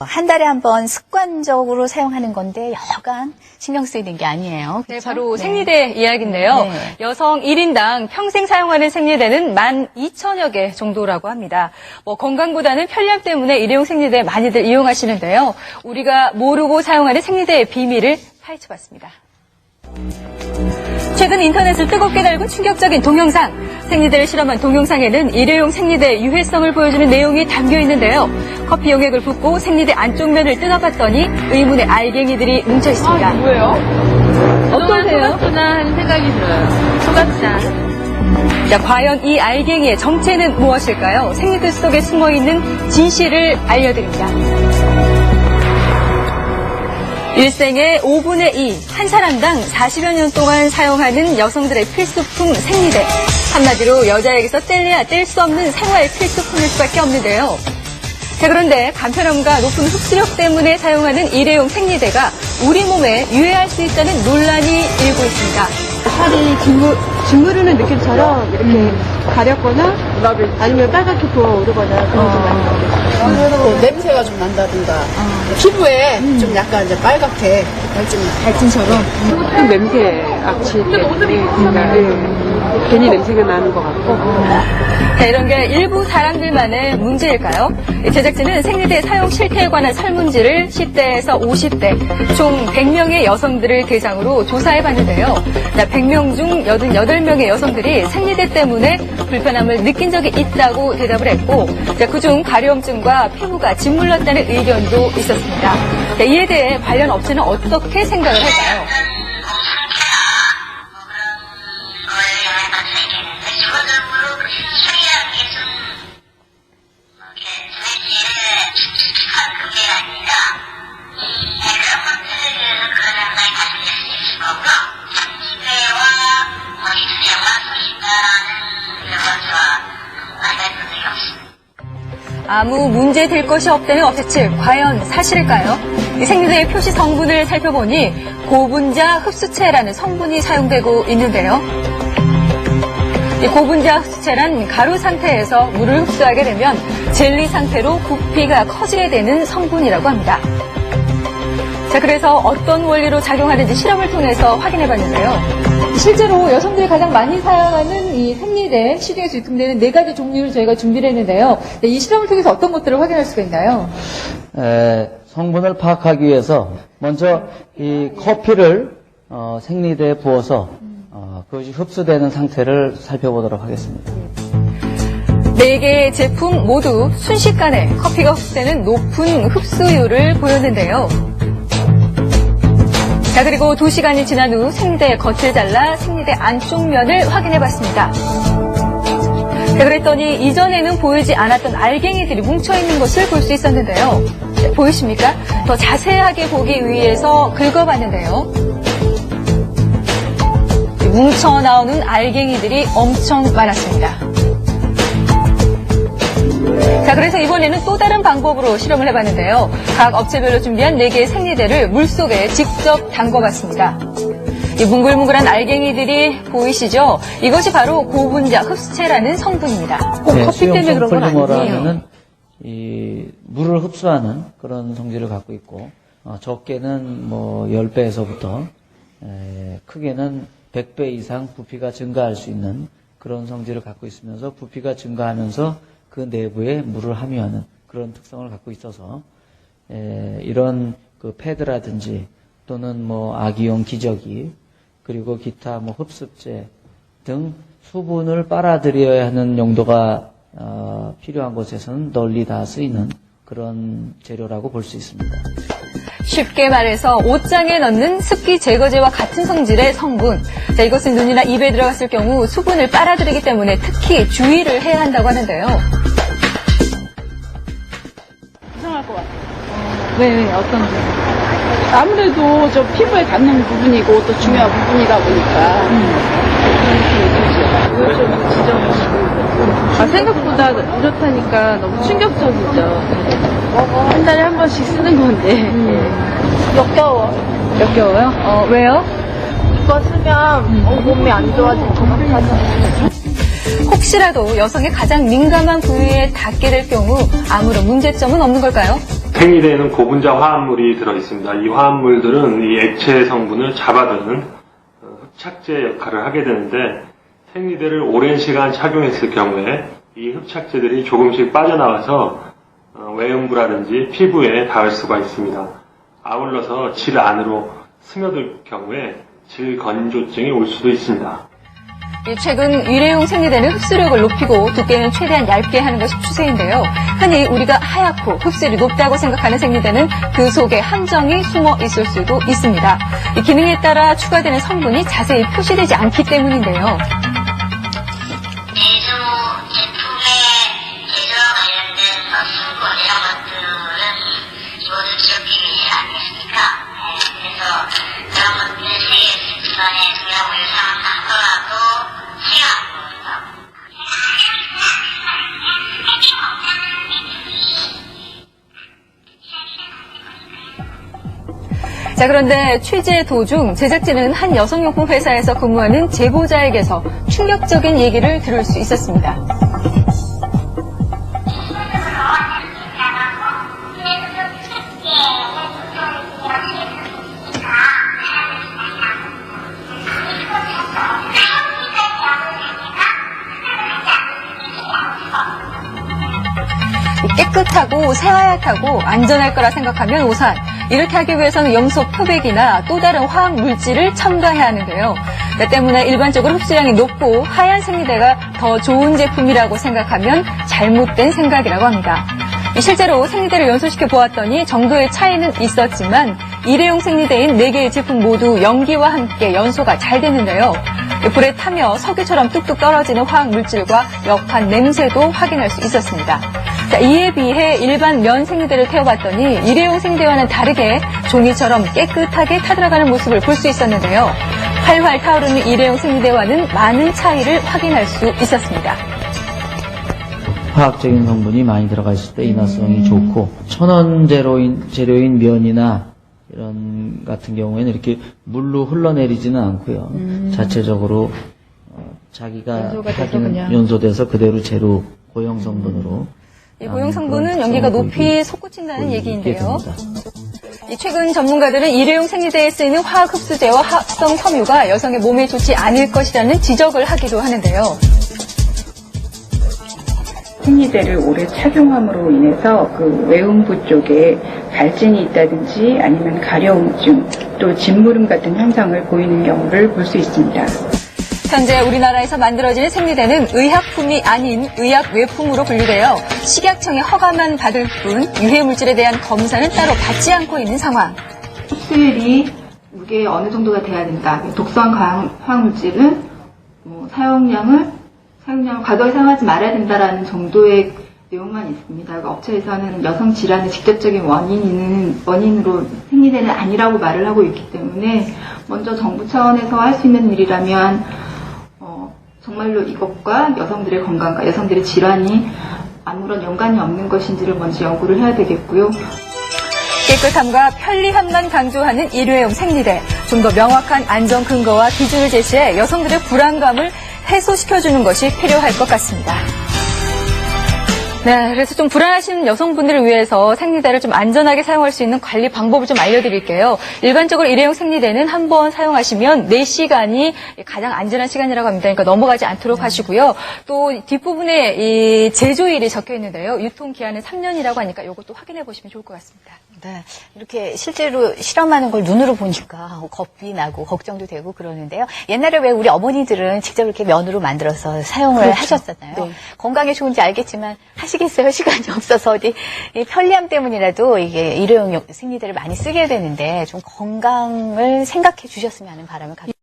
한 달에 한 번 습관적으로 사용하는 건데 여간 신경 쓰이는 게 아니에요. 네, 그쵸? 바로 네. 생리대 이야기인데요. 네. 여성 1인당 평생 사용하는 생리대는 12,000여 개 정도라고 합니다. 뭐 건강보다는 편리함 때문에 일회용 생리대 많이들 이용하시는데요. 우리가 모르고 사용하는 생리대의 비밀을 파헤쳐 봤습니다. 최근 인터넷을 뜨겁게 달군 충격적인 동영상. 생리대를 실험한 동영상에는 일회용 생리대의 유해성을 보여주는 내용이 담겨 있는데요. 커피 용액을 붓고 생리대 안쪽 면을 뜯어봤더니 의문의 알갱이들이 뭉쳐 있습니다. 뭐예요? 어떠세요? 똑같구나 하는 생각이 들어요. 똑같다. 자, 과연 이 알갱이의 정체는 무엇일까요? 생리대 속에 숨어 있는 진실을 알려드립니다. 일생의 5분의 2, 한 사람당 40여 년 동안 사용하는 여성들의 필수품 생리대. 한마디로 여자에게서 뗄래야 뗄 수 없는 생활 필수품일 수밖에 없는데요. 자, 그런데 간편함과 높은 흡수력 때문에 사용하는 일회용 생리대가 우리 몸에 유해할 수 있다는 논란이 일고 있습니다. 살이 짓물, 짓무르는 느낌처럼 이렇게 가렵거나 아니면 빨갛게 부어오르거나 그런 좀 많이 나오겠어요. 뭐 냄새가 좀 난다든가. 피부에 좀 약간 이제 빨갛게 발진 발진처럼. 좀 냄새 악취 때문에 그러니까, 예, 괜히 냄새가 나는 것 같고 자, 이런 게 일부 사람들만의 문제일까요? 이 제작진은 생리대 사용 실태에 관한 설문지를 10대에서 50대, 총 100명의 여성들을 대상으로 조사해 봤는데요. 100명 중 88명의 여성들이 생리대 때문에 불편함을 느낀 적이 있다고 대답을 했고, 그중 가려움증과 피부가 짓물렀다는 의견도 있었습니다. 자, 이에 대해 관련 업체는 어떻게 생각을 할까요? 아무 문제 될 것이 없다는 업체 측 과연 사실일까요? 이 생리대의 표시 성분을 살펴보니 고분자 흡수체라는 성분이 사용되고 있는데요. 이 고분자 흡수체란 가루 상태에서 물을 흡수하게 되면 젤리 상태로 부피가 커지게 되는 성분이라고 합니다. 자, 그래서 어떤 원리로 작용하는지 실험을 통해서 확인해 봤는데요. 실제로 여성들이 가장 많이 사용하는 이 생리대 시중에서 유통되는 네 가지 종류를 저희가 준비를 했는데요. 네, 이 실험을 통해서 어떤 것들을 확인할 수가 있나요? 에, 성분을 파악하기 위해서 먼저 이 커피를 어, 생리대에 부어서 어, 그것이 흡수되는 상태를 살펴보도록 하겠습니다. 네 개의 제품 모두 순식간에 커피가 흡수되는 높은 흡수율을 보였는데요. 자, 그리고 두 시간이 지난 후 생리대의 겉을 잘라 생리대 안쪽 면을 확인해 봤습니다. 자, 그랬더니 이전에는 보이지 않았던 알갱이들이 뭉쳐있는 것을 볼 수 있었는데요. 자, 보이십니까? 더 자세하게 보기 위해서 긁어봤는데요. 뭉쳐 나오는 알갱이들이 엄청 많았습니다. 그래서 이번에는 또 다른 방법으로 실험을 해봤는데요. 각 업체별로 준비한 4개의 생리대를 물속에 직접 담궈봤습니다. 이 뭉글뭉글한 알갱이들이 보이시죠? 이것이 바로 고분자 흡수체라는 성분입니다. 네, 커피 때문에 그런 건 아니에요. 이 물을 흡수하는 그런 성질을 갖고 있고 어, 적게는 뭐 10배에서부터 에, 크게는 100배 이상 부피가 증가할 수 있는 그런 성질을 갖고 있으면서 부피가 증가하면서 그 내부에 물을 함유하는 그런 특성을 갖고 있어서 에, 이런 그 패드라든지 또는 뭐 아기용 기저귀 그리고 기타 뭐 흡습제 등 수분을 빨아들여야 하는 용도가 어, 필요한 곳에서는 널리 다 쓰이는 그런 재료라고 볼 수 있습니다. 쉽게 말해서 옷장에 넣는 습기 제거제와 같은 성질의 성분. 자, 이것은 눈이나 입에 들어갔을 경우 수분을 빨아들이기 때문에 특히 주의를 해야 한다고 하는데요. 왜, 왜, 어떤 점? 아무래도 저 피부에 닿는 부분이고 또 중요한 부분이다 보니까. 좀 지적하시고. 아, 생각보다 이렇다니까 너무 충격적이죠. 한 달에 한 번씩 쓰는 건데. 역겨워. 역겨워요? 어, 왜요? 이거 쓰면 어, 몸이 안 좋아질 것 같아서 혹시라도 여성의 가장 민감한 부위에 닿게 될 경우 아무런 문제점은 없는 걸까요? 생리대에는 고분자 화합물이 들어 있습니다. 이 화합물들은 이 액체 성분을 잡아두는 어, 흡착제 역할을 하게 되는데 생리대를 오랜 시간 착용했을 경우에 이 흡착제들이 조금씩 빠져나와서 어, 외음부라든지 피부에 닿을 수가 있습니다. 아울러서 질 안으로 스며들 경우에 질 건조증이 올 수도 있습니다. 이 최근 일회용 생리대는 흡수력을 높이고 두께는 최대한 얇게 하는 것이 추세인데요. 흔히 우리가 하얗고 흡수율이 높다고 생각하는 생리대는 그 속에 함정이 숨어 있을 수도 있습니다. 이 기능에 따라 추가되는 성분이 자세히 표시되지 않기 때문인데요. 제조 제품의 제조와 관련된 어, 승권 이런 것들은 모두 지 자, 그런데 취재 도중 제작진은 한 여성용품 회사에서 근무하는 제보자에게서 충격적인 얘기를 들을 수 있었습니다. 깨끗하고 새하얗다고 안전할 거라 생각하면 오산. 이렇게 하기 위해서는 염소 표백이나 또 다른 화학 물질을 첨가해야 하는데요. 그 때문에 일반적으로 흡수량이 높고 하얀 생리대가 더 좋은 제품이라고 생각하면 잘못된 생각이라고 합니다. 실제로 생리대를 연소시켜 보았더니 정도의 차이는 있었지만 일회용 생리대인 4개의 제품 모두 연기와 함께 연소가 잘 되는데요. 불에 타며 석유처럼 뚝뚝 떨어지는 화학 물질과 역한 냄새도 확인할 수 있었습니다. 자, 이에 비해 일반 면 생리대를 태워봤더니 일회용 생리대와는 다르게 종이처럼 깨끗하게 타들어가는 모습을 볼 수 있었는데요. 활활 타오르는 일회용 생리대와는 많은 차이를 확인할 수 있었습니다. 화학적인 성분이 많이 들어가 있을 때 인화성이 좋고 천연 재료인, 재료인 면이나 이런 같은 경우에는 이렇게 물로 흘러내리지는 않고요. 자체적으로 어, 자기가 연소가 돼서. 연소돼서 그대로 재료 고형 성분으로 이 고용 성분은 연기가 높이 솟구친다는 얘기인데요. 최근 전문가들은 일회용 생리대에 쓰이는 화학 흡수제와 합성 섬유가 여성의 몸에 좋지 않을 것이라는 지적을 하기도 하는데요. 생리대를 오래 착용함으로 인해서 그 외음부 쪽에 갈증이 있다든지 아니면 가려움증 또 진무름 같은 현상을 보이는 경우를 볼 수 있습니다. 현재 우리나라에서 만들어지는 생리대는 의약품이 아닌 의약 외품으로 분류되어 식약청의 허가만 받을 뿐 유해 물질에 대한 검사는 따로 받지 않고 있는 상황. 흡수율이 이게 어느 정도가 돼야 된다. 독성 화학, 화학물질은 뭐 사용량을 사용량을 과도하게 사용하지 말아야 된다라는 정도의 내용만 있습니다. 그러니까 업체에서는 여성 질환의 직접적인 원인은 원인으로 생리대는 아니라고 말을 하고 있기 때문에 먼저 정부 차원에서 할 수 있는 일이라면 어, 정말로 이것과 여성들의 건강과 여성들의 질환이 아무런 연관이 없는 것인지를 먼저 연구를 해야 되겠고요. 깨끗함과 편리함만 강조하는 일회용 생리대. 좀 더 명확한 안전 근거와 기준을 제시해 여성들의 불안감을 해소시켜주는 것이 필요할 것 같습니다. 네, 그래서 좀 불안하신 여성분들을 위해서 생리대를 좀 안전하게 사용할 수 있는 관리 방법을 좀 알려드릴게요. 일반적으로 일회용 생리대는 한 번 사용하시면 4시간이 가장 안전한 시간이라고 합니다. 그러니까 넘어가지 않도록 하시고요. 또 뒷부분에 이 제조일이 적혀 있는데요. 유통기한은 3년이라고 하니까 이것도 확인해 보시면 좋을 것 같습니다. 네. 이렇게 실제로 실험하는 걸 눈으로 보니까 겁이 나고 걱정도 되고 그러는데요. 옛날에 왜 우리 어머니들은 직접 이렇게 면으로 만들어서 사용을 하셨잖아요. 네. 건강에 좋은지 알겠지만 하시 겠어요? 시간이 없어서 어디 이 편리함 때문이라도 이게 일회용 생리대를 많이 쓰게 되는데 좀 건강을 생각해 주셨으면 하는 바람을 갖고